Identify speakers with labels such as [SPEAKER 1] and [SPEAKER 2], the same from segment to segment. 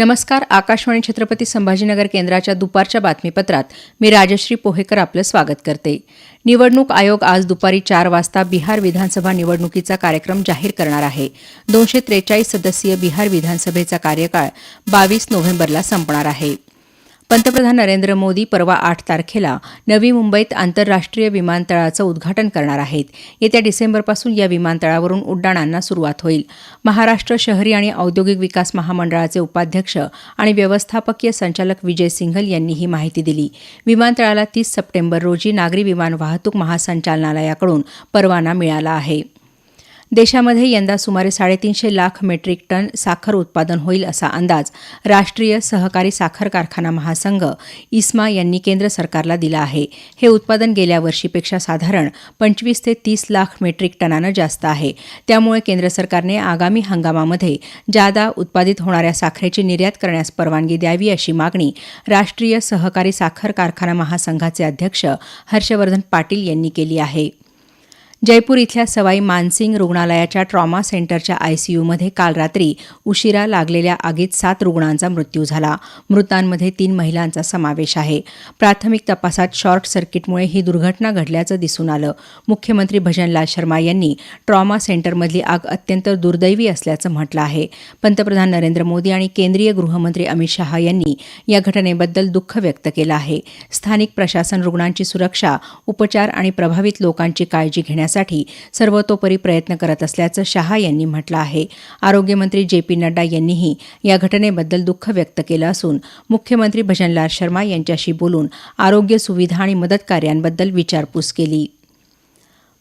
[SPEAKER 1] नमस्कार आकाशवाणी छत्रपती संभाजीनगर केंद्राच्या दुपारच्या बातमीपत्रात मी राजश्री पोहेकर आपलं स्वागत करते. निवडणूक आयोग आज दुपारी चार वाजता बिहार विधानसभा निवडणुकीचा कार्यक्रम जाहीर करणार आहे. दोनशे त्रेचाळीस सदस्यीय बिहार विधानसभेचा कार्यकाळ बावीस नोव्हेंबरला संपणार आहे. पंतप्रधान नरेंद्र मोदी परवा आठ तारखेला नवी मुंबईत आंतरराष्ट्रीय विमानतळाचं उद्घाटन करणार आहेत. येत्या डिसेंबरपासून या विमानतळावरून उड्डाणांना सुरुवात होईल. महाराष्ट्र शहरी आणि औद्योगिक विकास महामंडळाचे उपाध्यक्ष आणि व्यवस्थापकीय संचालक विजय सिंघल यांनी ही माहिती दिली. विमानतळाला तीस सप्टेंबर रोजी नागरी विमान वाहतूक महासंचालनालयाकडून परवाना मिळाला आहे. देशामध्ये यंदा सुमारे साडेतीनशे लाख मेट्रिक टन साखर उत्पादन होईल असा अंदाज राष्ट्रीय सहकारी साखर कारखाना महासंघ इस्मा यांनी केंद्र सरकारला दिला आहे. हे उत्पादन गेल्या वर्षीपेक्षा साधारण पंचवीस ते तीस लाख मेट्रिक टनानं जास्त आहे. त्यामुळे केंद्र सरकारने आगामी हंगामामध्ये जादा उत्पादित होणाऱ्या साखरेची निर्यात करण्यास परवानगी द्यावी अशी मागणी राष्ट्रीय सहकारी साखर कारखाना महासंघाचे अध्यक्ष हर्षवर्धन पाटील यांनी केली आहे. जयपूर इथल्या सवाई मानसिंग रुग्णालयाच्या ट्रॉमा सेंटरच्या आयसीयूमध्ये काल रात्री उशिरा लागलेल्या आगीत सात रुग्णांचा मृत्यू झाला. मृतांमध्ये तीन महिलांचा समावेश आहे. प्राथमिक तपासात शॉर्ट सर्किटमुळे ही दुर्घटना घडल्याचं दिसून आलं. मुख्यमंत्री भजनलाल शर्मा यांनी ट्रॉमा सेंटरमधली आग अत्यंत दुर्दैवी असल्याचं म्हटलं आहे. पंतप्रधान नरेंद्र मोदी आणि केंद्रीय गृहमंत्री अमित शहा यांनी या घटनेबद्दल दुःख व्यक्त केलं आहे. स्थानिक प्रशासन रुग्णांची सुरक्षा उपचार आणि प्रभावित लोकांची काळजी घेण्यास करण्यासाठी सर्वतोपरी प्रयत्न करत असल्याचं शहा यांनी म्हटलं आहे. आरोग्यमंत्री जे पी नड्डा यांनीही या घटनेबद्दल दुःख व्यक्त केलं असून मुख्यमंत्री भजनलाल शर्मा यांच्याशी बोलून आरोग्य सुविधा आणि मदत कार्यांबद्दल विचारपूस केली.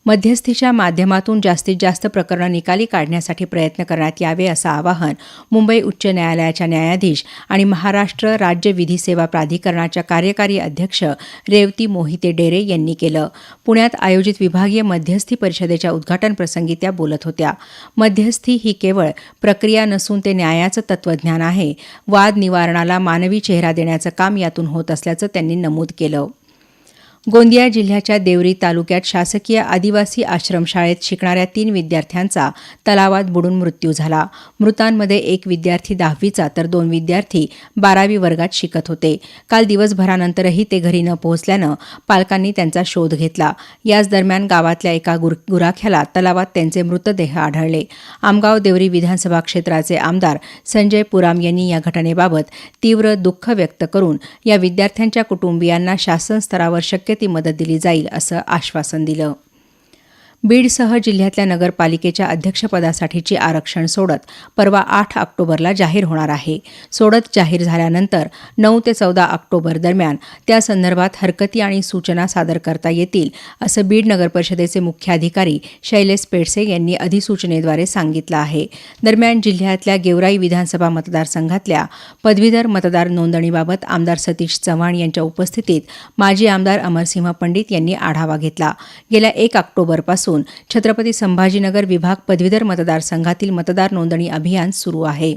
[SPEAKER 1] मध्यस्थीच्या माध्यमातून जास्तीत जास्त प्रकरणं निकाली काढण्यासाठी प्रयत्न करण्यात यावे असं आवाहन मुंबई उच्च न्यायालयाच्या न्यायाधीश आणि महाराष्ट्र राज्य विधी सेवा प्राधिकरणाच्या कार्यकारी अध्यक्ष रेवती मोहिते डेरे यांनी केलं. पुण्यात आयोजित विभागीय मध्यस्थी परिषदेच्या उद्घाटनप्रसंगी त्या बोलत होत्या. मध्यस्थी ही केवळ प्रक्रिया नसून ते न्यायाचं तत्वज्ञान आहे. वाद निवारणाला मानवी चेहरा देण्याचं काम यातून होत असल्याचं त्यांनी नमूद केलं. गोंदिया जिल्ह्याच्या देवरी तालुक्यात शासकीय आदिवासी आश्रमशाळेत शिकणाऱ्या तीन विद्यार्थ्यांचा तलावात बुडून मृत्यू झाला. मृतांमध्ये एक विद्यार्थी दहावीचा तर दोन विद्यार्थी बारावी वर्गात शिकत होते. काल दिवसभरानंतरही ते घरी न पोहोचल्यानं पालकांनी त्यांचा शोध घेतला. याच दरम्यान गावातल्या एका गुराख्याला तलावात त्यांचे मृतदेह आढळले. आमगाव देवरी विधानसभा क्षेत्राचे आमदार संजय पुराम यांनी या घटनेबाबत तीव्र दुःख व्यक्त करून या विद्यार्थ्यांच्या कुटुंबियांना शासन स्तरावर शक्य ती मदत दिली जाईल असं आश्वासन दिलं. बीडसह जिल्ह्यातल्या नगरपालिकेच्या अध्यक्षपदासाठीची आरक्षण सोडत परवा आठ ऑक्टोबरला जाहीर होणार आहे. सोडत जाहीर झाल्यानंतर नऊ ते चौदा ऑक्टोबर दरम्यान त्या संदर्भात हरकती आणि सूचना सादर करता येतील असं बीड नगरपरिषदेचे मुख्याधिकारी शैलेश पेडसे यांनी अधिसूचनेद्वारे सांगितलं आहे. दरम्यान जिल्ह्यातल्या गेवराई विधानसभा मतदारसंघातल्या पदवीधर मतदार नोंदणीबाबत आमदार सतीश चव्हाण यांच्या उपस्थितीत माजी आमदार अमरसिंह पंडित यांनी आढावा घेतला. गेल्या एक ऑक्टोबरपासून असून छत्रपती संभाजीनगर विभाग पदवीधर मतदारसंघातील मतदार नोंदणी अभियान सुरू आहे.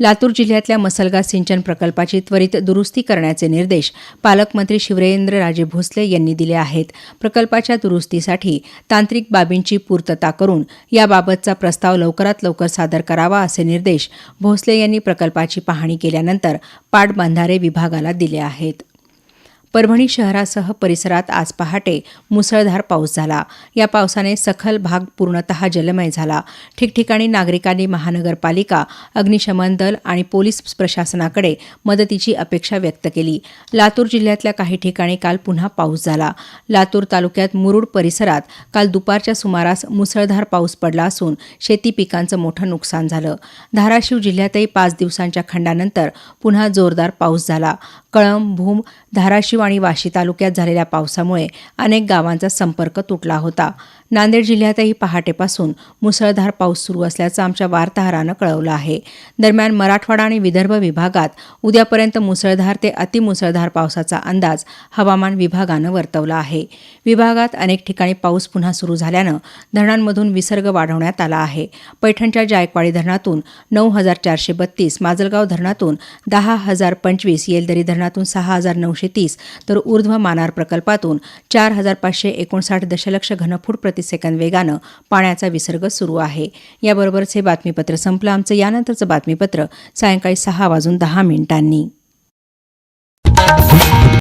[SPEAKER 1] लातूर जिल्ह्यातल्या मसलगा सिंचन प्रकल्पाची त्वरित दुरुस्ती करण्याचे निर्देश पालकमंत्री शिवरेंद्रराजे भोसले यांनी दिले आहेत. प्रकल्पाच्या दुरुस्तीसाठी तांत्रिक बाबींची पूर्तता करून याबाबतचा प्रस्ताव लवकरात लवकर सादर करावा असे निर्देश भोसले यांनी प्रकल्पाची पाहणी केल्यानंतर पाटबंधारे विभागाला दिले आहेत. परभणी शहरासह परिसरात आज पहाटे मुसळधार पाऊस झाला. या पावसाने सखल भाग पूर्णतः जलमय झाला. ठिकठिकाणी नागरिकांनी महानगरपालिका अग्निशमन दल आणि पोलीस प्रशासनाकडे मदतीची अपेक्षा व्यक्त केली. लातूर जिल्ह्यातल्या काही ठिकाणी काल पुन्हा पाऊस झाला. लातूर तालुक्यात मुरुड परिसरात काल दुपारच्या सुमारास मुसळधार पाऊस पडला असून शेती पिकांचं मोठं नुकसान झालं. धाराशिव जिल्ह्यातही पाच दिवसांच्या खंडानंतर पुन्हा जोरदार पाऊस झाला. कळंब भूम धाराशिव आणि वाशी तालुक्यात झालेल्या पावसामुळे अनेक गावांचा संपर्क तुटला होता. नांदेड जिल्ह्यातही पहाटेपासून मुसळधार पाऊस सुरू असल्याचं आमच्या वार्ताहरानं कळवलं आहे. दरम्यान मराठवाडा आणि विदर्भ विभागात उद्यापर्यंत मुसळधार ते अतिमुसळधार पावसाचा अंदाज हवामान विभागानं वर्तवला आहे. विभागात अनेक ठिकाणी पाऊस पुन्हा सुरू झाल्यानं धरणांमधून विसर्ग वाढवण्यात आला आहे. पैठणच्या जायकवाडी धरणातून नऊ हजार चारशे बत्तीस माजलगाव धरणातून दहा हजार पंचवीस येलदरी धरणातून सहा हजार नऊशे तीस तर ऊर्ध्व मानार प्रकल्पातून चार हजार पाचशे एकोणसाठ दशलक्ष घनफूट प्रतिसेकंद वेगानं पाण्याचा विसर्ग सुरू आहे. याबरोबरच हे बातमीपत्र संपलं. आमचं यानंतरचं बातमीपत्र सायंकाळी सहा वाजून दहा मिनिटांनी.